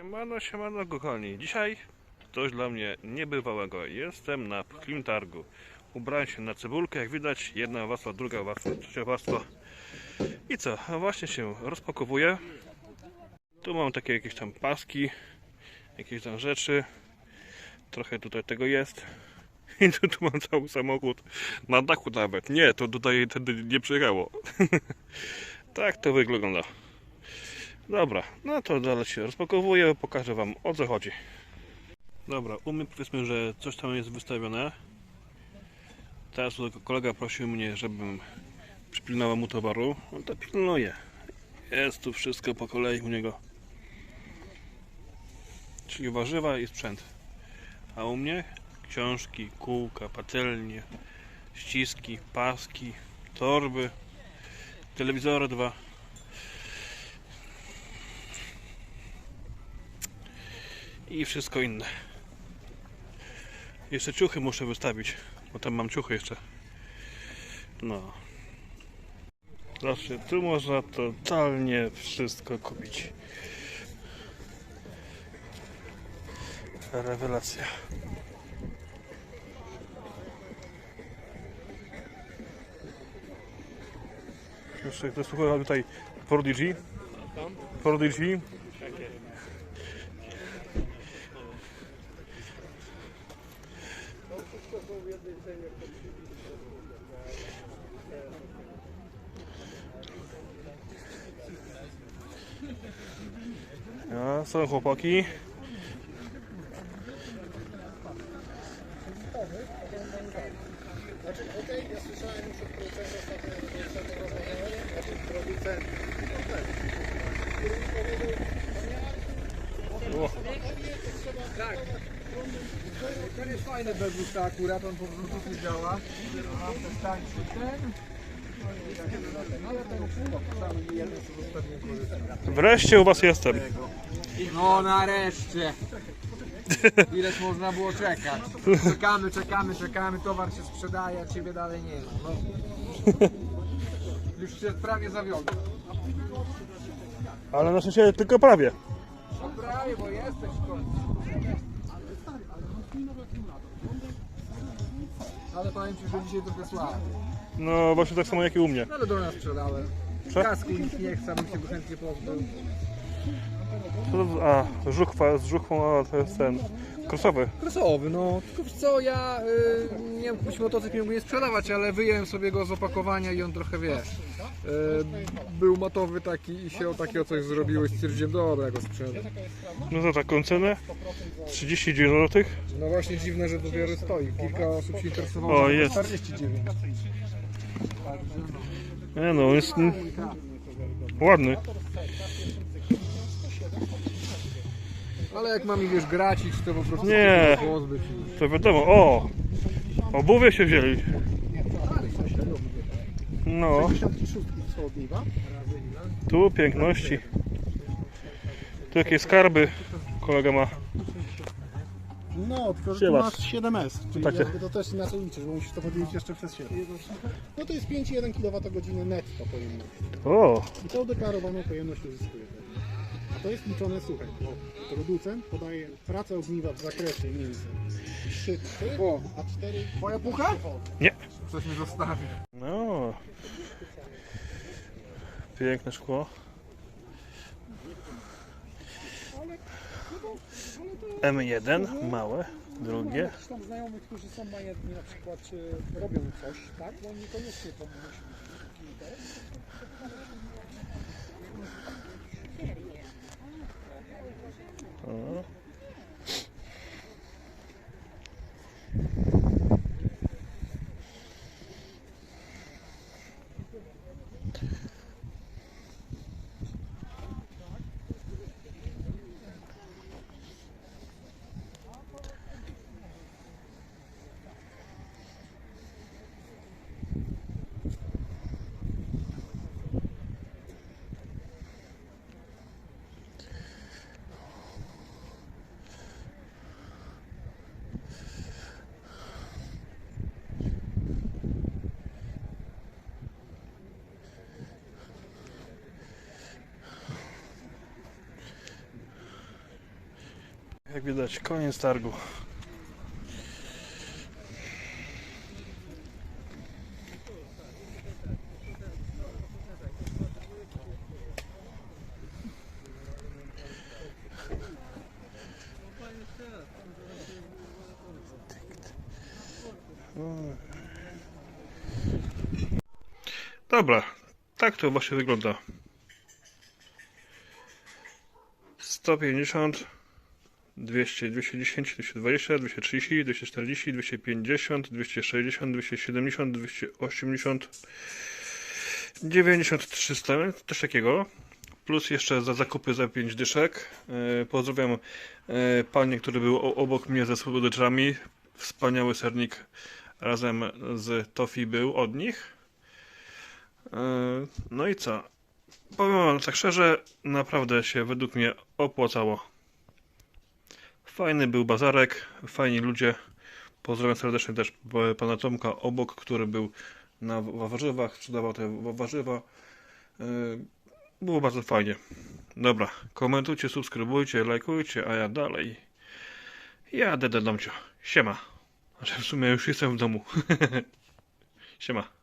Siemano, siemano kochani. Dzisiaj coś dla mnie niebywałego. Jestem na pchlim targu. Ubrałem się na cebulkę, jak widać. Jedna warstwa, druga warstwa, trzecia warstwa. I co? Właśnie się rozpakowuję. Tu mam takie jakieś tam paski, jakieś tam rzeczy. Trochę tutaj tego jest. I tu, tu mam cały samochód. Na dachu nawet. Nie, to tutaj wtedy nie przyjechało. tak to wygląda. Dobra, no to dalej się rozpakowuję, pokażę Wam o co chodzi. Dobra, u mnie powiedzmy, że coś tam jest wystawione. Teraz kolega prosił mnie, żebym przypilnował mu towaru. No to pilnuję. Jest tu wszystko po kolei u niego. Czyli warzywa i sprzęt. A u mnie książki, kółka, patelnie, ściski, paski, torby, telewizory dwa. I wszystko inne. Jeszcze ciuchy muszę wystawić, bo tam mam ciuchy jeszcze. No. Zobaczcie, tu można totalnie wszystko kupić. Rewelacja. Jeszcze ktoś słucha tutaj Prodigy. Prodigy. Ja, są chłopaki. Znaczy, ja słyszałem już od producenta. To jest fajne Bebusta akurat, on po Bluetooth działa. Mam też tańszy ten. Ten wreszcie u Was jestem. No nareszcie. Ileż można było czekać. Czekamy, czekamy, czekamy, towar się sprzedaje, a ciebie dalej nie ma. No. Już się prawie zawiodłem. Ale na szczęście tylko prawie. No prawie, bo jesteś w końcu. Ale powiem Ci, że dzisiaj trochę słabo. No właśnie tak samo jak i u mnie. No ale do nas sprzedałem. Kasku nikt nie chce, bym się go chętnie pozbył. A, żuchwa, z żuchwą, a to jest ten. Krosowy. Krosowy, no. Tylko wiesz co, ja y, nie wiem, kupić motocykl nie mógł nie sprzedawać, ale wyjąłem sobie go z opakowania i on trochę, wiesz, y, był matowy taki i się o takiego coś zrobiło i stwierdziłem, dobra, go sprzedam. No za taką cenę 39 zł. No właśnie dziwne, że dopiero stoi. Kilka osób się interesowało. O, że jest. 49. Nie no, jest mm, ładny. Ale jak mam wiesz gracić, to po prostu Nie. się pozbyć. i- To wiadomo. O! Obuwie się wzięli. No, 66 co odbiwa? tu piękności. Tu jakieś skarby kolega ma. No, tylko że tu Siema. masz 7S, czyli Takie. jakby to też inaczej liczysz, bo musisz to podzielić jeszcze przez 7. No to jest 5,1 kWh netto pojemności. O! I tą deklarowaną pojemność uzyskuje. To jest liczone, słuchaj, bo producent podaje pracę ogniwa w zakresie między 3, 3 O, a 4 twoja pucha? Nie. Coś mi zostawi. No. Piękne szkło. M1, małe, drugie. Jakichś tam znajomych, którzy są majętni na przykład, czy robią coś, tak? Bo niekoniecznie to musi być. Jak widać, koniec targu. Dobra, tak to właśnie wygląda. 150, 200, 210, 220, 230, 240, 250, 260, 270, 280, 90, 300, coś takiego. Plus jeszcze za zakupy za 5 dyszek. E, Pozdrawiam e, panie, który był obok mnie ze słodyczami. Wspaniały sernik razem z Tofi był od nich. E, No i co? Powiem wam tak szczerze, naprawdę się według mnie opłacało. Fajny był bazarek, fajni ludzie. Pozdrawiam serdecznie też pana Tomka obok, który był na wa- warzywach, sprzedawał te wa- warzywa. Yy, Było bardzo fajnie. Dobra, komentujcie, subskrybujcie, lajkujcie, a ja dalej jadę do domcio. Siema. Znaczy w sumie już jestem w domu. Siema.